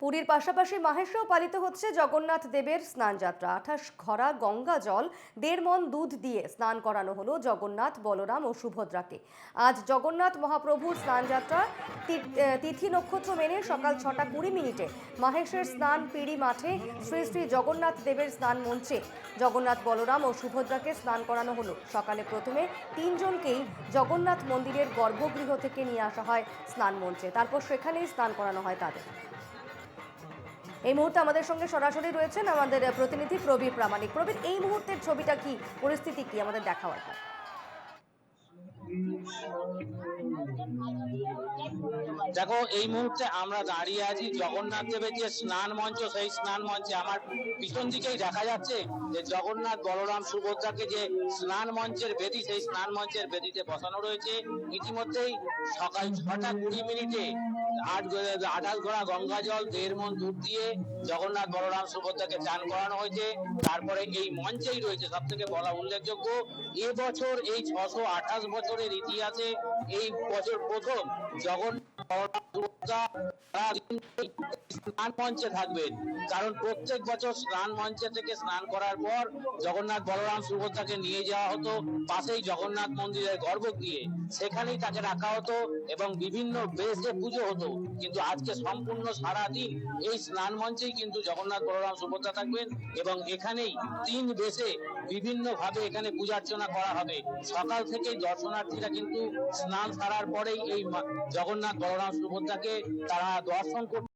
পুরীর পাশাপাশি মাহেশেও পালিত হচ্ছে জগন্নাথ দেবের স্নানযাত্রা। আঠাশ ঘরা গঙ্গা জল, দেড় মন দুধ দিয়ে স্নান করানো হলো জগন্নাথ, বলরাম ও সুভদ্রাকে। আজ জগন্নাথ মহাপ্রভুর স্নানযাত্রা তিথি নক্ষত্র মেনে সকাল ছটা কুড়ি মিনিটে মাহেশের স্নান পিড়ি মাঠে শ্রী শ্রী জগন্নাথ দেবের স্নান মঞ্চে জগন্নাথ, বলরাম ও সুভদ্রাকে স্নান করানো হলো। সকালে প্রথমে তিনজনকেই জগন্নাথ মন্দিরের গর্ভগৃহ থেকে নিয়ে আসা হয় স্নান মঞ্চে। তারপর সেখানেই স্নান করানো হয় তাদের। এই মুহূর্তে আমাদের সঙ্গে সরাসরি রয়েছেন আমাদের প্রতিনিধি প্রবীর প্রামাণিক। প্রবীর, এই মুহূর্তের ছবিটা কি? পরিস্থিতি কি? আমাদের দেখা দরকার দেখো এই মুহূর্তে আমরা দাঁড়িয়ে আছি জগন্নাথ দেবের যে স্নান মঞ্চ সেই স্নান মঞ্চে। আমার পিছন দিকেই দেখা যাচ্ছে যে জগন্নাথ বলরাম সুভদ্রাকে যে স্নান মঞ্চের বেদি সেই স্নান মঞ্চের বেদিতে বসানো রয়েছে। ইতিমধ্যেই সকাল ছটা কুড়ি মিনিটে আট আঠাশ ঘোড়া গঙ্গা জল দেড় মন দুধ দিয়ে জগন্নাথ বলরাম সুভদ্রাকে চান করানো হয়েছে। তারপরে এই মঞ্চেই রয়েছে সব থেকে বলা উল্লেখযোগ্য এবছর এই ছশো আঠাশ বছরের ইতিহাসে এই বছর প্রথম জগন্নাথ বলরাম সুভদ্রা তারা কিন্তু স্নান মঞ্চে থাকবেন। কারণ প্রত্যেক বছর স্নান মঞ্চে থেকে স্নান করার পর জগন্নাথ বলরাম সুভদ্রাকে নিয়ে যাওয়া হতো পাশেই জগন্নাথ মন্দিরের গর্ভগৃহে। সেখানেই তাকে রাখা হতো এবং বিভিন্ন বেশে পুজো হতো। কিন্তু আজকে সম্পূর্ণ সারা দিন এই স্নান মঞ্চেই কিন্তু জগন্নাথ বলরাম সুভদ্রা থাকবেন এবং এখানেই তিন বেশে বিভিন্ন ভাবে এখানে পূজার্চনা করা হবে। সকাল থেকেই দর্শনার্থীরা কিন্তু স্নান সারার পরেই এই জগন্নাথ বলরাম সুভদ্রাকে তারা দর্শন করতে